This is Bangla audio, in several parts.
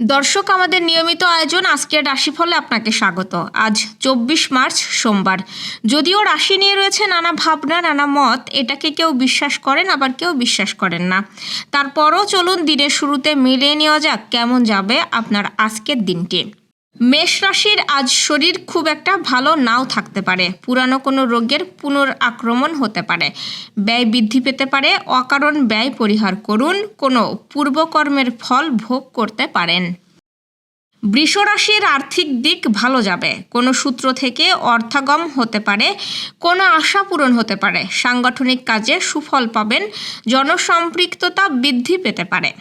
দর্শক, আমাদের নিয়মিত আয়োজন আজকের রাশিফলে আপনাকে স্বাগত। আজ চব্বিশ মার্চ, সোমবার। যদিও রাশি নিয়ে রয়েছে নানা ভাবনা, নানা মত, এটাকে কেউ বিশ্বাস করেন, আবার কেউ বিশ্বাস করেন না। তারপরও চলুন দিনের শুরুতে মিলিয়ে নেওয়া যাক, কেমন যাবে আপনার আজকের দিনটি। মেষ রাশির আজ শরীর খুব একটা ভালো নাও থাকতে পারে। পুরানো কোনো রোগের পুনর আক্রমণ হতে পারে। ব্যয় বৃদ্ধি পেতে পারে। অকারণ ব্যয় পরিহার করুন। কোনো পূর্বকর্মের ফল ভোগ করতে পারেন। বৃষ রাশির আর্থিক দিক ভালো যাবে। কোনো সূত্র থেকে অর্থাগম হতে পারে। কোনো আশা পূরণ হতে পারে। সাংগঠনিক কাজে সুফল পাবেন। জনসম্পৃক্ততা বৃদ্ধি পেতে পারে।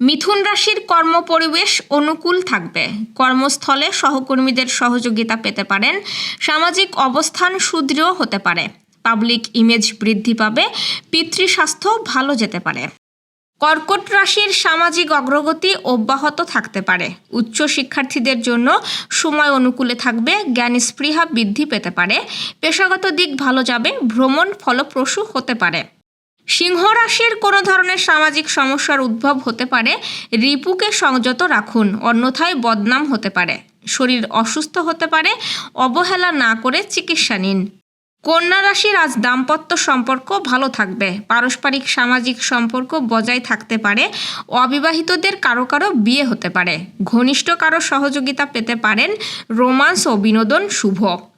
মিথুন রাশির কর্মপরিবেশ অনুকূল থাকবে। কর্মস্থলে সহকর্মীদের সহযোগিতা পেতে পারেন। সামাজিক অবস্থান সুদৃঢ় হতে পারে। পাবলিক ইমেজ বৃদ্ধি পাবে। পিতৃস্বাস্থ্য ভালো যেতে পারে। কর্কট রাশির সামাজিক অগ্রগতি অব্যাহত থাকতে পারে। উচ্চ শিক্ষার্থীদের জন্য সময় অনুকূলে থাকবে। জ্ঞান স্পৃহা বৃদ্ধি পেতে পারে। পেশাগত দিক ভালো যাবে। ভ্রমণ ফলপ্রসূ হতে পারে। সিংহ রাশির কোনো ধরনের সামাজিক সমস্যার উদ্ভব হতে পারে। রিপুকে সংযত রাখুন, অন্যথায় বদনাম হতে পারে। শরীর অসুস্থ হতে পারে, অবহেলা না করে চিকিৎসা নিন। কন্যা রাশির আজ দাম্পত্য সম্পর্ক ভালো থাকবে। পারস্পরিক সামাজিক সম্পর্ক বজায় থাকতে পারে। অবিবাহিতদের কারও কারও বিয়ে হতে পারে। ঘনিষ্ঠ কারও সহযোগিতা পেতে পারেন। রোমান্স ও বিনোদন শুভ।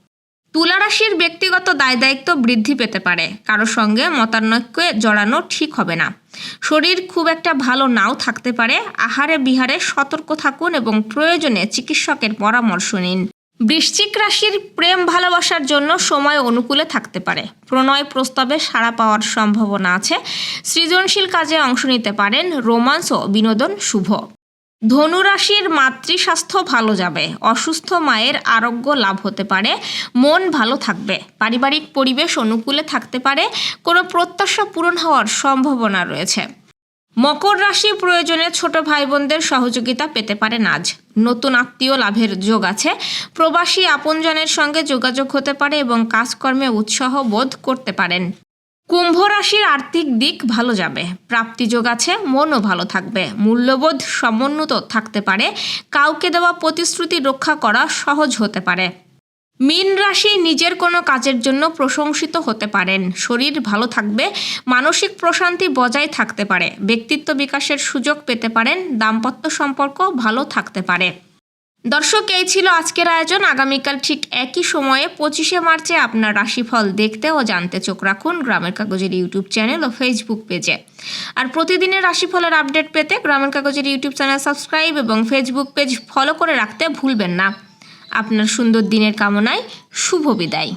তুলা রাশির ব্যক্তিগত দায় দায়িত্ব বৃদ্ধি পেতে পারে। কারও সঙ্গে মতানৈক্যে জড়ানো ঠিক হবে না। শরীর খুব একটা ভালো নাও থাকতে পারে। আহারে বিহারে সতর্ক থাকুন এবং প্রয়োজনে চিকিৎসকের পরামর্শ নিন। বৃশ্চিক রাশির প্রেম ভালোবাসার জন্য সময় অনুকূলে থাকতে পারে। প্রণয় প্রস্তাবে সাড়া পাওয়ার সম্ভাবনা আছে। সৃজনশীল কাজে অংশ নিতে পারেন। রোমান্স ও বিনোদন শুভ। ধনুরাশির মাতৃস্বাস্থ্য ভালো যাবে। অসুস্থ মায়ের আরোগ্য লাভ হতে পারে। মন ভালো থাকবে। পারিবারিক পরিবেশ অনুকূলে থাকতে পারে। কোনো প্রত্যাশা পূরণ হওয়ার সম্ভাবনা রয়েছে। মকর রাশি প্রয়োজনে ছোট ভাই বোনদের সহযোগিতা পেতে পারেন আজ। নতুন আত্মীয় লাভের যোগ আছে। প্রবাসী আপনজনের সঙ্গে যোগাযোগ হতে পারে এবং কাজকর্মে উৎসাহ বোধ করতে পারেন। কুম্ভ রাশির আর্থিক দিক ভালো যাবে। প্রাপ্তি যোগ আছে, মনও ভালো থাকবে। মূল্যবোধ সমুন্নত থাকতে পারে। কাউকে দেওয়া প্রতিশ্রুতি রক্ষা করা সহজ হতে পারে। মীন রাশি নিজের কোনো কাজের জন্য প্রশংসিত হতে পারেন। শরীর ভালো থাকবে, মানসিক প্রশান্তি বজায় থাকতে পারে। ব্যক্তিত্ব বিকাশের সুযোগ পেতে পারেন, দাম্পত্য সম্পর্ক ভালো থাকতে পারে। দর্শক, এই ছিল আজকের আয়োজন। আগামীকাল ঠিক একই সময়ে পঁচিশে মার্চে আপনার রাশিফল দেখতে ও জানতে চোখ রাখুন গ্রামের কাগজের ইউটিউব চ্যানেল ও ফেসবুক পেজে। আর প্রতিদিনের রাশিফলের আপডেট পেতে গ্রামের কাগজের ইউটিউব চ্যানেল সাবস্ক্রাইব এবং ফেসবুক পেজ ফলো করে রাখতে ভুলবেন না। আপনার সুন্দর দিনের কামনায় শুভ বিদায়।